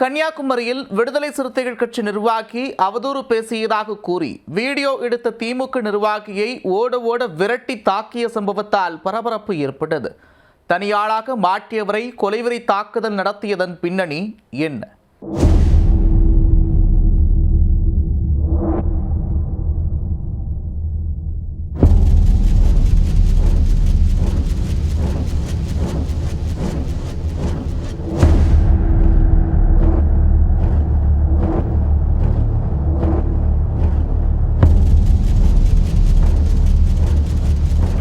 கன்னியாகுமரியில் விடுதலை சிறுத்தைகள் கட்சி நிர்வாகி அவதூறு பேசியதாக கூறி வீடியோ எடுத்த திமுக நிர்வாகியை ஓட ஓட விரட்டி தாக்கிய சம்பவத்தால் பரபரப்பு ஏற்பட்டது. தனியாளாக மாட்டியவரை கொலைவெறி தாக்குதல் நடத்தியதன் பின்னணி என்ன?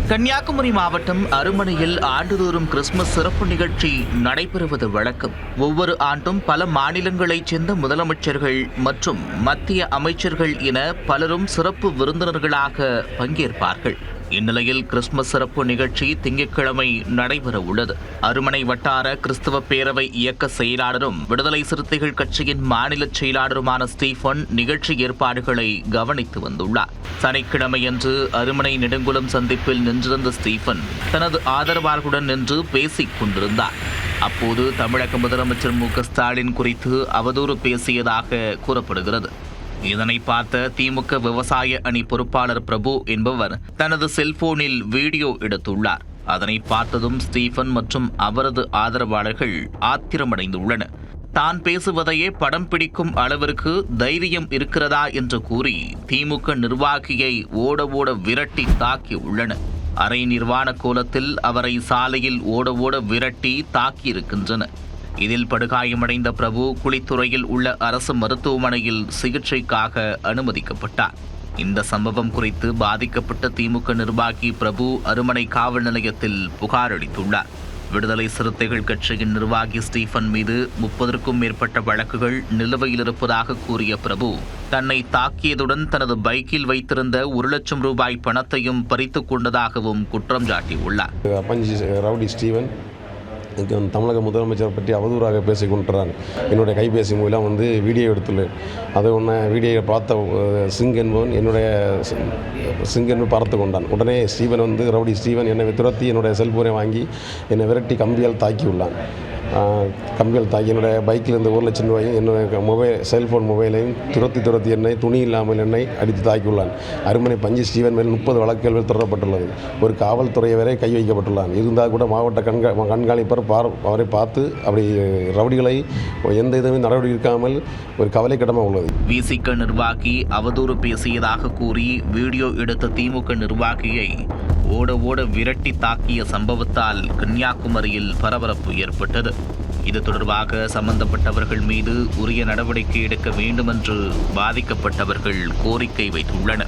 கன்னியாகுமரி மாவட்டம் அருமனையில் ஆண்டுதோறும் கிறிஸ்துமஸ் சிறப்பு நிகழ்ச்சி நடைபெறுவது வழக்கம். ஒவ்வொரு ஆண்டும் பல மாநிலங்களைச் சேர்ந்த முதலமைச்சர்கள் மற்றும் மத்திய அமைச்சர்கள் என பலரும் சிறப்பு விருந்தினர்களாக பங்கேற்பார்கள். இந்நிலையில் கிறிஸ்துமஸ் சிறப்பு நிகழ்ச்சி திங்கட்கிழமை நடைபெற உள்ளது. அருமனை வட்டார கிறிஸ்தவ பேரவை இயக்க செயலாளரும் விடுதலை சிறுத்தைகள் கட்சியின் மாநில செயலாளருமான ஸ்டீஃபன் நிகழ்ச்சி ஏற்பாடுகளை கவனித்து வந்துள்ளார். சனிக்கிழமையன்று அருமனை நெடுங்குளம் சந்திப்பில் நின்றிருந்த ஸ்டீஃபன் தனது ஆதரவாளர்களுடன் நின்று பேசிக் கொண்டிருந்தார். அப்போது தமிழக முதலமைச்சர் மு க ஸ்டாலின் குறித்து அவதூறு பேசியதாக கூறப்படுகிறது. இதனை பார்த்த திமுக விவசாய அணி பொறுப்பாளர் பிரபு என்பவர் தனது செல்போனில் வீடியோ எடுத்துள்ளார். அதனை பார்த்ததும் ஸ்டீஃபன் மற்றும் அவரது ஆதரவாளர்கள் ஆத்திரமடைந்துள்ளனர். தான் பேசுவதையே படம் பிடிக்கும் அளவிற்கு தைரியம் இருக்கிறதா என்று கூறி திமுக நிர்வாகியை ஓட ஓட விரட்டி தாக்கி உள்ளனர் அரை நிர்வாண கோலத்தில் அவரை சாலையில் ஓட ஓட விரட்டி தாக்கியிருக்கின்றனர். இதில் படுகாயமடைந்த பிரபு குளித்துறையில் உள்ள அரசு மருத்துவமனையில் சிகிச்சைக்காக அனுமதிக்கப்பட்டார். இந்த சம்பவம் குறித்து பாதிக்கப்பட்ட திமுக நிர்வாகி பிரபு அருமனை காவல் நிலையத்தில் புகார் அளித்துள்ளார். விடுதலை சிறுத்தைகள் கட்சியின் நிர்வாகி ஸ்டீஃபன் மீது முப்பதற்கும் மேற்பட்ட வழக்குகள் நிலுவையில் இருப்பதாக கூறிய பிரபு தன்னை தாக்கியதுடன் தனது பைக்கில் வைத்திருந்த ஒரு லட்சம் ரூபாய் பணத்தையும் பறித்துக் கொண்டதாகவும் குற்றம் சாட்டியுள்ளார் அப்பஞ்சி ரவுடி ஸ்டீவன் இங்க தமிழக முதலமைச்சரை பற்றி அவதூறாக பேசி கொண்டுறான் என்னுடைய கைபேசி மூலம் வந்து வீடியோ எடுத்துள்ளேன் அதை ஒன்று வீடியோவை பார்த்த சிங் என்பவன் என்னுடைய சிங் என்பது பார்த்து கொண்டான். உடனே ஸ்டீவன் வந்து ரவுடி ஸ்டீவன் என்னை துரத்தி என்னுடைய செல்போனை வாங்கி என்னை விரட்டி கம்பியால் தாக்கியுள்ளான். கம்பிகள் தாக்கி என்னுடைய பைக்கில் இருந்த ஒரு லட்சம் ரூபாயும் என்னுடைய மொபைல் செல்ஃபோன் மொபைலையும் துரத்தி துரத்தி என்னை துணி இல்லாமல் என்னை அடித்து தாக்கியுள்ளான். அருமனை பஞ்சு ஸ்டீவன் மேல் முப்பது வழக்குகள் தொடரப்பட்டுள்ளது. ஒரு காவல்துறை வரை கை வைக்கப்பட்டுள்ளான். இருந்தால் கூட மாவட்ட கண்கா கண்காணிப்பர் பார் அவரை பார்த்து அப்படி ரவுடிகளை எந்த இதுவுமே நடவடிக்கை இருக்காமல் ஒரு கவலைக்கிடமாக உள்ளது. விசிக நிர்வாகி அவதூறு பேசியதாக கூறி வீடியோ எடுத்த திமுக நிர்வாகியை ஓட ஓட விரட்டி தாக்கிய சம்பவத்தால் கன்னியாகுமரியில் பரபரப்பு ஏற்பட்டது. இது தொடர்பாக சம்பந்தப்பட்டவர்கள் மீது உரிய நடவடிக்கை எடுக்க வேண்டுமென்று பாதிக்கப்பட்டவர்கள் கோரிக்கை வைத்துள்ளனர்.